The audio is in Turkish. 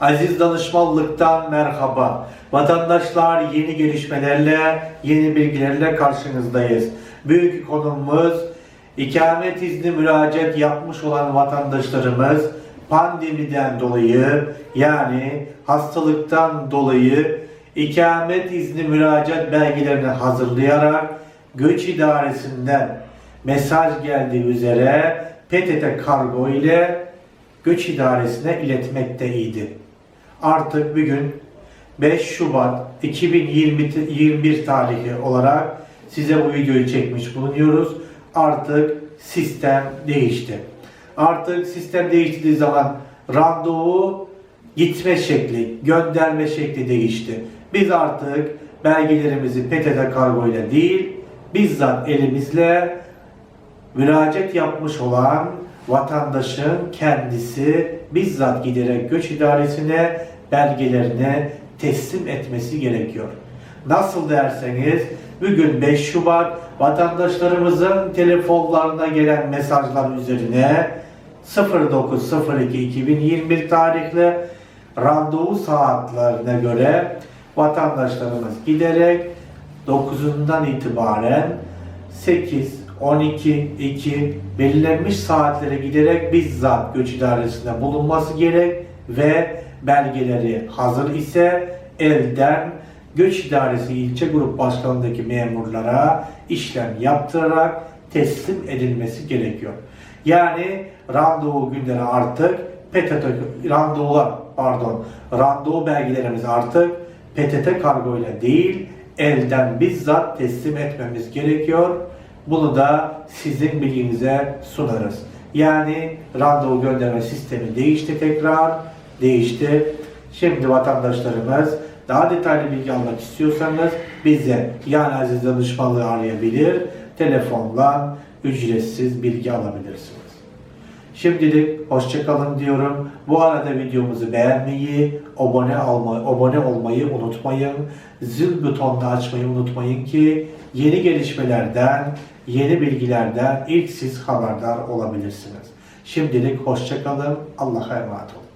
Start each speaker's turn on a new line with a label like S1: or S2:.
S1: Aziz danışmanlıktan merhaba. Vatandaşlar yeni gelişmelerle, yeni bilgilerle karşınızdayız. Büyük konumuz ikamet izni müracaat yapmış olan vatandaşlarımız pandemiden dolayı yani hastalıktan dolayı ikamet izni müracaat belgelerini hazırlayarak göç idaresinden mesaj geldiği üzere PTT kargo ile göç idaresine iletmekteydi. Artık bugün 5 Şubat 2021 tarihi olarak size bu videoyu çekmiş bulunuyoruz. Artık sistem değişti. Artık sistem değiştiği zaman randevu gitme şekli, gönderme şekli değişti. Biz artık belgelerimizi PTT kargo ile değil, bizzat elimizle müracaat yapmış olan vatandaşın kendisi bizzat giderek göç idaresine belgelerini teslim etmesi gerekiyor. Nasıl derseniz bugün 5 Şubat vatandaşlarımızın telefonlarına gelen mesajlar üzerine 09.02.2021 tarihli randevu saatlerine göre vatandaşlarımız giderek 9'undan itibaren 8, 12, 2 belirlenmiş saatlere giderek bizzat göç idaresinde bulunması gerek ve belgeleri hazır ise elden göç idaresi ilçe grup başkanındaki memurlara işlem yaptırarak teslim edilmesi gerekiyor. Yani randevu günleri artık PTT randevular pardon randevu belgelerimiz artık PTT kargo ile değil elden bizzat teslim etmemiz gerekiyor. Bunu da sizin bilginize sunarız. Yani randevu gönderme sistemi değişti tekrar. Değişti. Şimdi vatandaşlarımız daha detaylı bilgi almak istiyorsanız bize yani Aziz Danışmanlığı arayabilir. Telefonla ücretsiz bilgi alabilirsiniz. Şimdilik hoşçakalın diyorum. Bu arada videomuzu beğenmeyi, abone olmayı, abone olmayı unutmayın. Zil butonunu açmayı unutmayın ki yeni gelişmelerden, yeni bilgilerden ilk siz haberdar olabilirsiniz. Şimdilik hoşçakalın. Allah'a emanet olun.